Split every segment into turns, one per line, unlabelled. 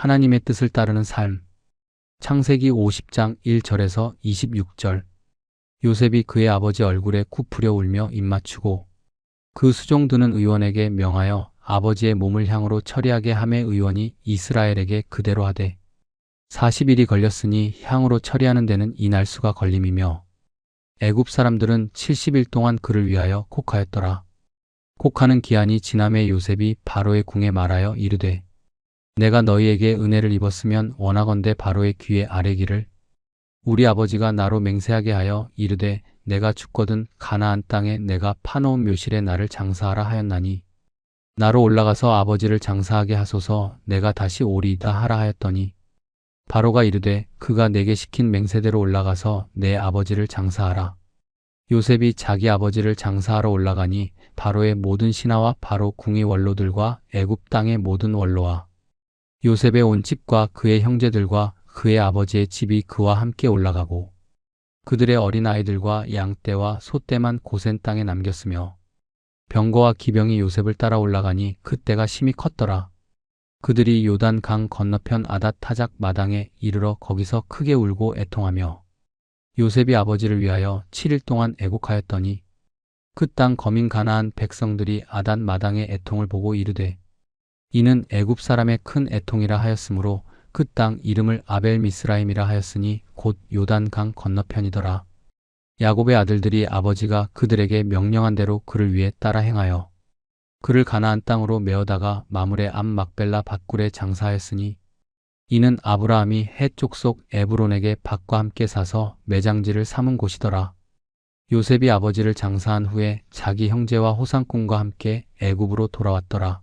하나님의 뜻을 따르는 삶. 창세기 50장 1절에서 26절. 요셉이 그의 아버지 얼굴에 굽으려 울며 입맞추고 그 수종드는 의원에게 명하여 아버지의 몸을 향으로 처리하게 함에 의원이 이스라엘에게 그대로 하되 40일이 걸렸으니 향으로 처리하는 데는 이날 수가 걸림이며 애굽 사람들은 70일 동안 그를 위하여 곡하였더라. 곡하는 기한이 지남에 요셉이 바로의 궁에 말하여 이르되 내가 너희에게 은혜를 입었으면 원하건대 바로의 귀에 아뢰기를 우리 아버지가 나로 맹세하게 하여 이르되 내가 죽거든 가나안 땅에 내가 파놓은 묘실에 나를 장사하라 하였나니 나로 올라가서 아버지를 장사하게 하소서 내가 다시 오리이다 하라 하였더니 바로가 이르되 그가 내게 시킨 맹세대로 올라가서 내 아버지를 장사하라. 요셉이 자기 아버지를 장사하러 올라가니 바로의 모든 신하와 바로 궁의 원로들과 애굽 땅의 모든 원로와 요셉의 온 집과 그의 형제들과 그의 아버지의 집이 그와 함께 올라가고 그들의 어린 아이들과 양떼와 소떼만 고센 땅에 남겼으며 병거와 기병이 요셉을 따라 올라가니 그때가 심히 컸더라. 그들이 요단 강 건너편 아닷 타작 마당에 이르러 거기서 크게 울고 애통하며 요셉이 아버지를 위하여 7일 동안 애곡하였더니 그 땅 거민 가나안 백성들이 아닷 마당의 애통을 보고 이르되 이는 애굽 사람의 큰 애통이라 하였으므로 그 땅 이름을 아벨 미스라임이라 하였으니 곧 요단 강 건너편이더라. 야곱의 아들들이 아버지가 그들에게 명령한 대로 그를 위해 따라 행하여 그를 가나안 땅으로 메어다가 마물의 암 막벨라 밭굴에 장사하였으니 이는 아브라함이 해 족속 에브론에게 밭과 함께 사서 매장지를 삼은 곳이더라. 요셉이 아버지를 장사한 후에 자기 형제와 호상꾼과 함께 애굽으로 돌아왔더라.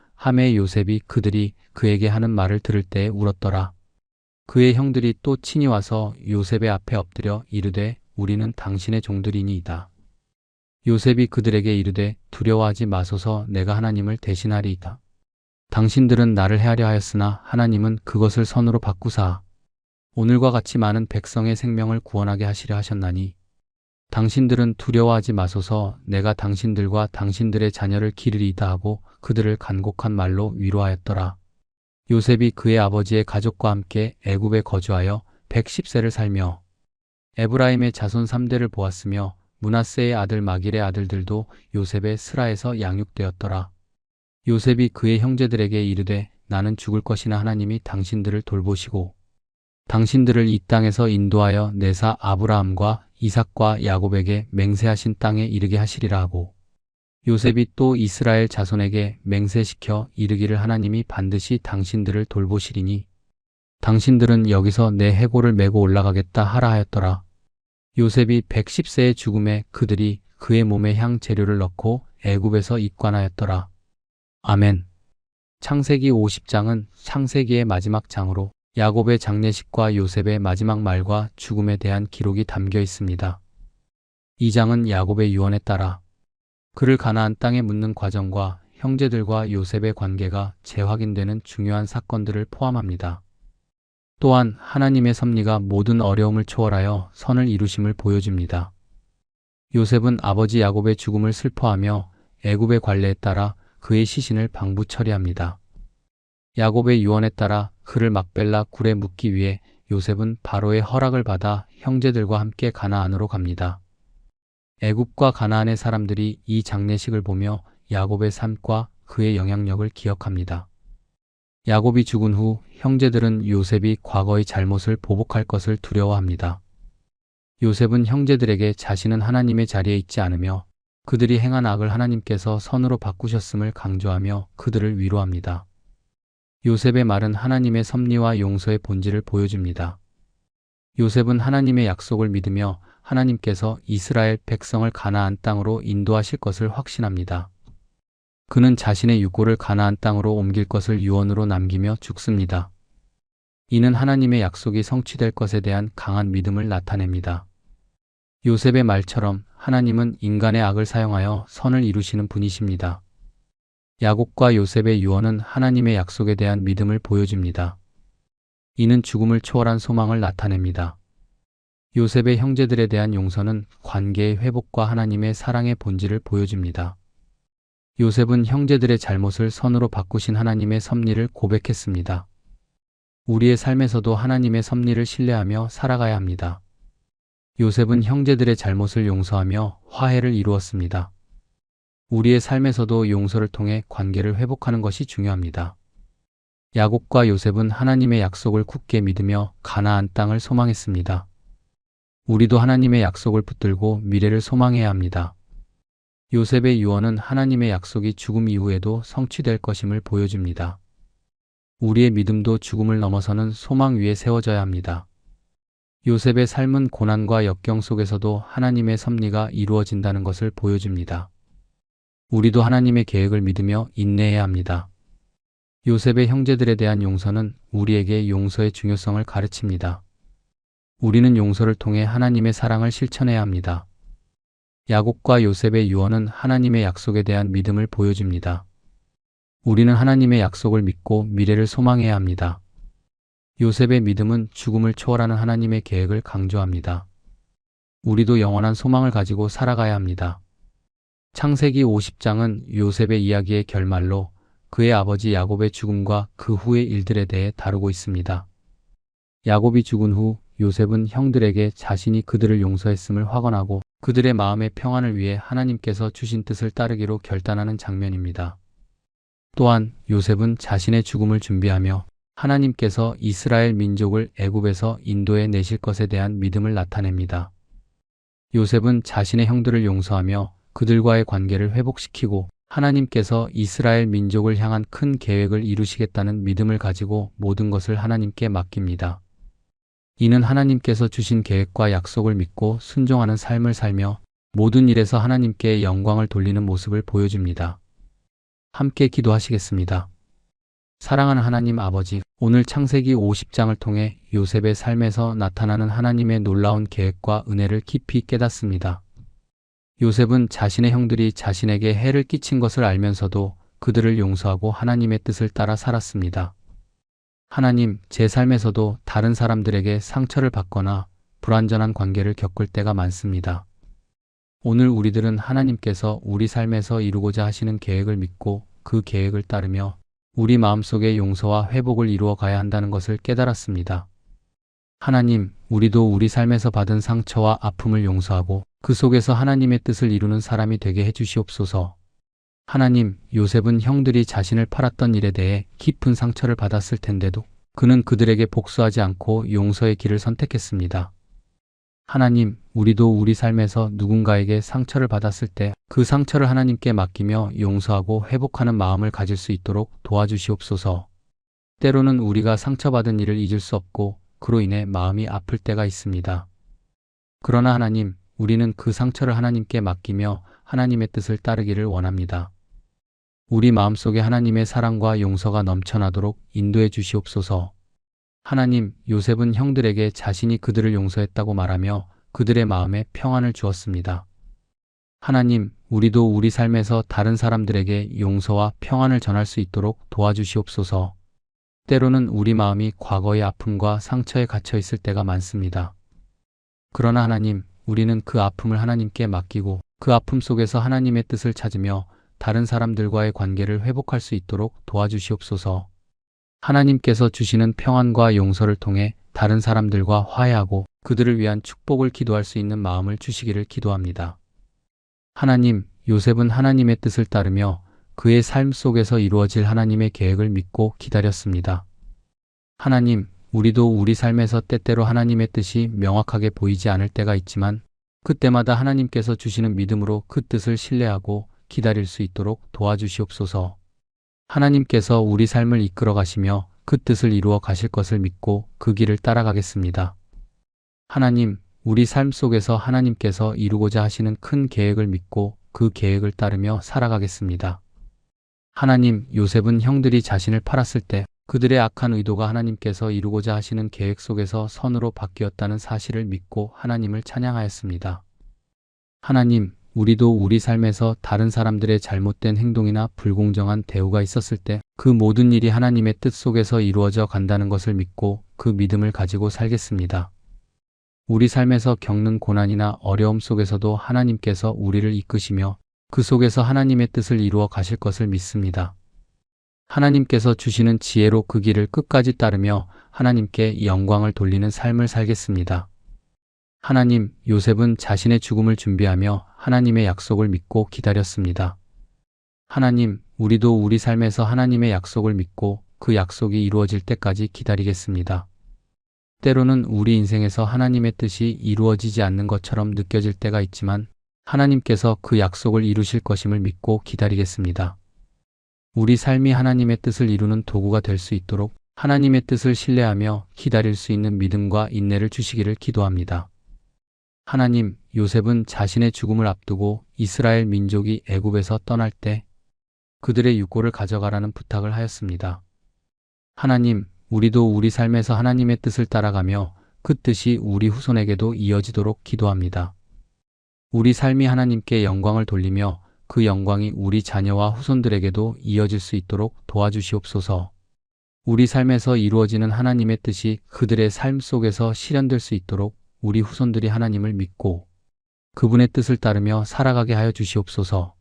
함에 요셉이 그들이 그에게 하는 말을 들을 때에 울었더라. 그의 형들이 또 친히 와서 요셉의 앞에 엎드려 이르되 우리는 당신의 종들이니이다. 요셉이 그들에게 이르되 두려워하지 마소서 내가 하나님을 대신하리이다. 당신들은 나를 해하려 하였으나 하나님은 그것을 선으로 바꾸사 오늘과 같이 많은 백성의 생명을 구원하게 하시려 하셨나니 당신들은 두려워하지 마소서 내가 당신들과 당신들의 자녀를 기르리이다 하고 그들을 간곡한 말로 위로하였더라. 요셉이 그의 아버지의 가족과 함께 애굽에 거주하여 110세를 살며 에브라임의 자손 3대를 보았으며 문하세의 아들 마길의 아들들도 요셉의 스라에서 양육되었더라. 요셉이 그의 형제들에게 이르되 나는 죽을 것이나 하나님이 당신들을 돌보시고 당신들을 이 땅에서 인도하여 내사 아브라함과 이삭과 야곱에게 맹세하신 땅에 이르게 하시리라 하고 요셉이 또 이스라엘 자손에게 맹세시켜 이르기를 하나님이 반드시 당신들을 돌보시리니 당신들은 여기서 내 해골을 메고 올라가겠다 하라 하였더라. 요셉이 110세의 죽음에 그들이 그의 몸에 향 재료를 넣고 애굽에서 입관하였더라. 아멘. 창세기 50장은 창세기의 마지막 장으로 야곱의 장례식과 요셉의 마지막 말과 죽음에 대한 기록이 담겨 있습니다. 이 장은 야곱의 유언에 따라 그를 가나안 땅에 묻는 과정과 형제들과 요셉의 관계가 재확인되는 중요한 사건들을 포함합니다. 또한 하나님의 섭리가 모든 어려움을 초월하여 선을 이루심을 보여줍니다. 요셉은 아버지 야곱의 죽음을 슬퍼하며 애굽의 관례에 따라 그의 시신을 방부 처리합니다. 야곱의 유언에 따라 그를 막벨라 굴에 묻기 위해 요셉은 바로의 허락을 받아 형제들과 함께 가나안으로 갑니다. 애굽과 가나안의 사람들이 이 장례식을 보며 야곱의 삶과 그의 영향력을 기억합니다. 야곱이 죽은 후 형제들은 요셉이 과거의 잘못을 보복할 것을 두려워합니다. 요셉은 형제들에게 자신은 하나님의 자리에 있지 않으며 그들이 행한 악을 하나님께서 선으로 바꾸셨음을 강조하며 그들을 위로합니다. 요셉의 말은 하나님의 섭리와 용서의 본질을 보여줍니다. 요셉은 하나님의 약속을 믿으며 하나님께서 이스라엘 백성을 가나안 땅으로 인도하실 것을 확신합니다. 그는 자신의 유고를 가나안 땅으로 옮길 것을 유언으로 남기며 죽습니다. 이는 하나님의 약속이 성취될 것에 대한 강한 믿음을 나타냅니다. 요셉의 말처럼 하나님은 인간의 악을 사용하여 선을 이루시는 분이십니다. 야곱과 요셉의 유언은 하나님의 약속에 대한 믿음을 보여줍니다. 이는 죽음을 초월한 소망을 나타냅니다. 요셉의 형제들에 대한 용서는 관계의 회복과 하나님의 사랑의 본질을 보여줍니다. 요셉은 형제들의 잘못을 선으로 바꾸신 하나님의 섭리를 고백했습니다. 우리의 삶에서도 하나님의 섭리를 신뢰하며 살아가야 합니다. 요셉은 형제들의 잘못을 용서하며 화해를 이루었습니다. 우리의 삶에서도 용서를 통해 관계를 회복하는 것이 중요합니다. 야곱과 요셉은 하나님의 약속을 굳게 믿으며 가나안 땅을 소망했습니다. 우리도 하나님의 약속을 붙들고 미래를 소망해야 합니다. 요셉의 유언은 하나님의 약속이 죽음 이후에도 성취될 것임을 보여줍니다. 우리의 믿음도 죽음을 넘어서는 소망 위에 세워져야 합니다. 요셉의 삶은 고난과 역경 속에서도 하나님의 섭리가 이루어진다는 것을 보여줍니다. 우리도 하나님의 계획을 믿으며 인내해야 합니다. 요셉의 형제들에 대한 용서는 우리에게 용서의 중요성을 가르칩니다. 우리는 용서를 통해 하나님의 사랑을 실천해야 합니다. 야곱과 요셉의 유언은 하나님의 약속에 대한 믿음을 보여줍니다. 우리는 하나님의 약속을 믿고 미래를 소망해야 합니다. 요셉의 믿음은 죽음을 초월하는 하나님의 계획을 강조합니다. 우리도 영원한 소망을 가지고 살아가야 합니다. 창세기 50장은 요셉의 이야기의 결말로 그의 아버지 야곱의 죽음과 그 후의 일들에 대해 다루고 있습니다. 야곱이 죽은 후 요셉은 형들에게 자신이 그들을 용서했음을 확언하고 그들의 마음의 평안을 위해 하나님께서 주신 뜻을 따르기로 결단하는 장면입니다. 또한 요셉은 자신의 죽음을 준비하며 하나님께서 이스라엘 민족을 애굽에서 인도해 내실 것에 대한 믿음을 나타냅니다. 요셉은 자신의 형들을 용서하며 그들과의 관계를 회복시키고 하나님께서 이스라엘 민족을 향한 큰 계획을 이루시겠다는 믿음을 가지고 모든 것을 하나님께 맡깁니다. 이는 하나님께서 주신 계획과 약속을 믿고 순종하는 삶을 살며 모든 일에서 하나님께 영광을 돌리는 모습을 보여줍니다. 함께 기도하시겠습니다. 사랑하는 하나님 아버지, 오늘 창세기 50장을 통해 요셉의 삶에서 나타나는 하나님의 놀라운 계획과 은혜를 깊이 깨닫습니다. 요셉은 자신의 형들이 자신에게 해를 끼친 것을 알면서도 그들을 용서하고 하나님의 뜻을 따라 살았습니다. 하나님, 제 삶에서도 다른 사람들에게 상처를 받거나 불완전한 관계를 겪을 때가 많습니다. 오늘 우리들은 하나님께서 우리 삶에서 이루고자 하시는 계획을 믿고 그 계획을 따르며 우리 마음속에 용서와 회복을 이루어 가야 한다는 것을 깨달았습니다. 하나님, 우리도 우리 삶에서 받은 상처와 아픔을 용서하고 그 속에서 하나님의 뜻을 이루는 사람이 되게 해주시옵소서. 하나님, 요셉은 형들이 자신을 팔았던 일에 대해 깊은 상처를 받았을 텐데도 그는 그들에게 복수하지 않고 용서의 길을 선택했습니다. 하나님, 우리도 우리 삶에서 누군가에게 상처를 받았을 때 그 상처를 하나님께 맡기며 용서하고 회복하는 마음을 가질 수 있도록 도와주시옵소서. 때로는 우리가 상처받은 일을 잊을 수 없고 그로 인해 마음이 아플 때가 있습니다. 그러나 하나님, 우리는 그 상처를 하나님께 맡기며 하나님의 뜻을 따르기를 원합니다. 우리 마음속에 하나님의 사랑과 용서가 넘쳐나도록 인도해 주시옵소서. 하나님, 요셉은 형들에게 자신이 그들을 용서했다고 말하며 그들의 마음에 평안을 주었습니다. 하나님, 우리도 우리 삶에서 다른 사람들에게 용서와 평안을 전할 수 있도록 도와주시옵소서. 때로는 우리 마음이 과거의 아픔과 상처에 갇혀 있을 때가 많습니다. 그러나 하나님, 우리는 그 아픔을 하나님께 맡기고 그 아픔 속에서 하나님의 뜻을 찾으며 다른 사람들과의 관계를 회복할 수 있도록 도와주시옵소서. 하나님께서 주시는 평안과 용서를 통해 다른 사람들과 화해하고 그들을 위한 축복을 기도할 수 있는 마음을 주시기를 기도합니다. 하나님, 요셉은 하나님의 뜻을 따르며 그의 삶 속에서 이루어질 하나님의 계획을 믿고 기다렸습니다. 하나님, 우리도 우리 삶에서 때때로 하나님의 뜻이 명확하게 보이지 않을 때가 있지만 그때마다 하나님께서 주시는 믿음으로 그 뜻을 신뢰하고 기다릴 수 있도록 도와주시옵소서. 하나님께서 우리 삶을 이끌어 가시며 그 뜻을 이루어 가실 것을 믿고 그 길을 따라가겠습니다. 하나님, 우리 삶 속에서 하나님께서 이루고자 하시는 큰 계획을 믿고 그 계획을 따르며 살아가겠습니다. 하나님, 요셉은 형들이 자신을 팔았을 때 그들의 악한 의도가 하나님께서 이루고자 하시는 계획 속에서 선으로 바뀌었다는 사실을 믿고 하나님을 찬양하였습니다. 하나님, 우리도 우리 삶에서 다른 사람들의 잘못된 행동이나 불공정한 대우가 있었을 때 그 모든 일이 하나님의 뜻 속에서 이루어져 간다는 것을 믿고 그 믿음을 가지고 살겠습니다. 우리 삶에서 겪는 고난이나 어려움 속에서도 하나님께서 우리를 이끄시며 그 속에서 하나님의 뜻을 이루어 가실 것을 믿습니다. 하나님께서 주시는 지혜로 그 길을 끝까지 따르며 하나님께 영광을 돌리는 삶을 살겠습니다. 하나님, 요셉은 자신의 죽음을 준비하며 하나님의 약속을 믿고 기다렸습니다. 하나님, 우리도 우리 삶에서 하나님의 약속을 믿고 그 약속이 이루어질 때까지 기다리겠습니다. 때로는 우리 인생에서 하나님의 뜻이 이루어지지 않는 것처럼 느껴질 때가 있지만 하나님께서 그 약속을 이루실 것임을 믿고 기다리겠습니다. 우리 삶이 하나님의 뜻을 이루는 도구가 될 수 있도록 하나님의 뜻을 신뢰하며 기다릴 수 있는 믿음과 인내를 주시기를 기도합니다. 하나님, 요셉은 자신의 죽음을 앞두고 이스라엘 민족이 애굽에서 떠날 때 그들의 육고를 가져가라는 부탁을 하였습니다. 하나님, 우리도 우리 삶에서 하나님의 뜻을 따라가며 그 뜻이 우리 후손에게도 이어지도록 기도합니다. 우리 삶이 하나님께 영광을 돌리며 그 영광이 우리 자녀와 후손들에게도 이어질 수 있도록 도와주시옵소서. 우리 삶에서 이루어지는 하나님의 뜻이 그들의 삶 속에서 실현될 수 있도록 우리 후손들이 하나님을 믿고 그분의 뜻을 따르며 살아가게 하여 주시옵소서.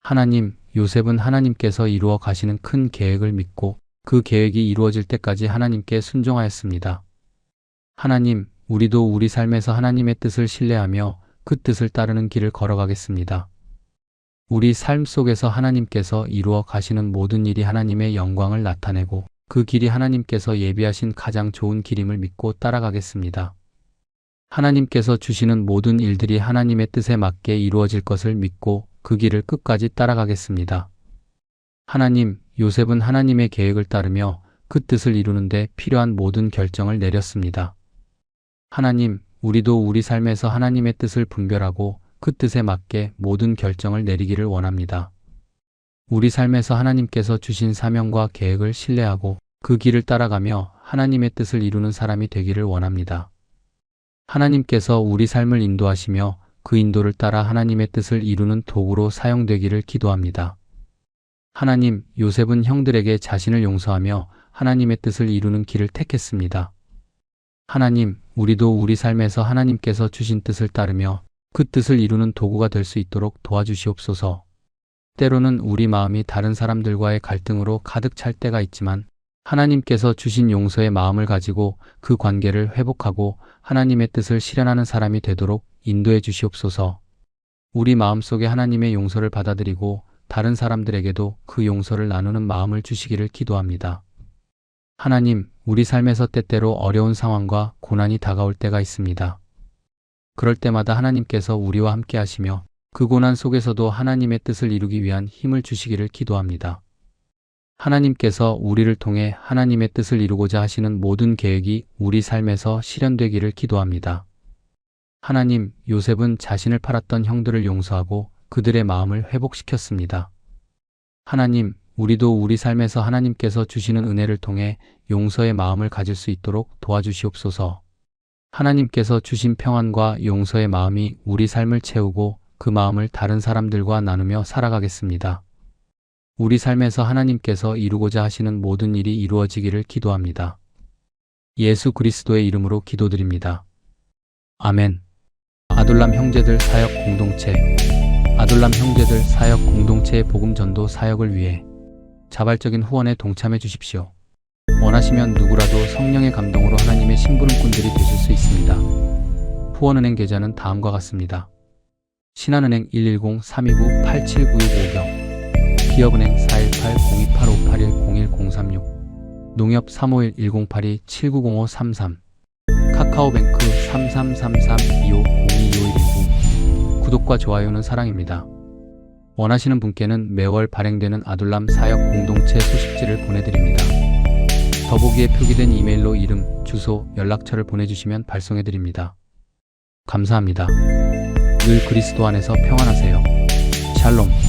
하나님, 요셉은 하나님께서 이루어 가시는 큰 계획을 믿고 그 계획이 이루어질 때까지 하나님께 순종하였습니다. 하나님, 우리도 우리 삶에서 하나님의 뜻을 신뢰하며 그 뜻을 따르는 길을 걸어가겠습니다. 우리 삶 속에서 하나님께서 이루어 가시는 모든 일이 하나님의 영광을 나타내고 그 길이 하나님께서 예비하신 가장 좋은 길임을 믿고 따라가겠습니다. 하나님께서 주시는 모든 일들이 하나님의 뜻에 맞게 이루어질 것을 믿고 그 길을 끝까지 따라가겠습니다. 하나님, 요셉은 하나님의 계획을 따르며 그 뜻을 이루는데 필요한 모든 결정을 내렸습니다. 하나님, 우리도 우리 삶에서 하나님의 뜻을 분별하고 그 뜻에 맞게 모든 결정을 내리기를 원합니다. 우리 삶에서 하나님께서 주신 사명과 계획을 신뢰하고 그 길을 따라가며 하나님의 뜻을 이루는 사람이 되기를 원합니다. 하나님께서 우리 삶을 인도하시며 그 인도를 따라 하나님의 뜻을 이루는 도구로 사용되기를 기도합니다. 하나님, 요셉은 형들에게 자신을 용서하며 하나님의 뜻을 이루는 길을 택했습니다. 하나님, 우리도 우리 삶에서 하나님께서 주신 뜻을 따르며 그 뜻을 이루는 도구가 될 수 있도록 도와주시옵소서. 때로는 우리 마음이 다른 사람들과의 갈등으로 가득 찰 때가 있지만 하나님께서 주신 용서의 마음을 가지고 그 관계를 회복하고 하나님의 뜻을 실현하는 사람이 되도록 인도해 주시옵소서. 우리 마음속에 하나님의 용서를 받아들이고 다른 사람들에게도 그 용서를 나누는 마음을 주시기를 기도합니다. 하나님, 우리 삶에서 때때로 어려운 상황과 고난이 다가올 때가 있습니다. 그럴 때마다 하나님께서 우리와 함께 하시며 그 고난 속에서도 하나님의 뜻을 이루기 위한 힘을 주시기를 기도합니다. 하나님께서 우리를 통해 하나님의 뜻을 이루고자 하시는 모든 계획이 우리 삶에서 실현되기를 기도합니다. 하나님, 요셉은 자신을 팔았던 형들을 용서하고 그들의 마음을 회복시켰습니다. 하나님, 우리도 우리 삶에서 하나님께서 주시는 은혜를 통해 용서의 마음을 가질 수 있도록 도와주시옵소서. 하나님께서 주신 평안과 용서의 마음이 우리 삶을 채우고 그 마음을 다른 사람들과 나누며 살아가겠습니다. 우리 삶에서 하나님께서 이루고자 하시는 모든 일이 이루어지기를 기도합니다. 예수 그리스도의 이름으로 기도드립니다. 아멘. 아둘람 형제들 사역 공동체 아둘람 형제들 사역 공동체의 복음 전도 사역을 위해 자발적인 후원에 동참해 주십시오. 원하시면 누구라도 성령의 감동으로 하나님의 심부름꾼들이 되실 수 있습니다. 후원은행 계좌는 다음과 같습니다. 신한은행 110-329-8792 기업은행 418-028581-0136 농협 351-1082-790533 카카오뱅크 3333-2502-2119 구독과 좋아요는 사랑입니다. 원하시는 분께는 매월 발행되는 아둘람 사역 공동체 소식지를 보내드립니다. 더보기에 표기된 이메일로 이름, 주소, 연락처를 보내주시면 발송해드립니다. 감사합니다. 늘 그리스도 안에서 평안하세요. 샬롬.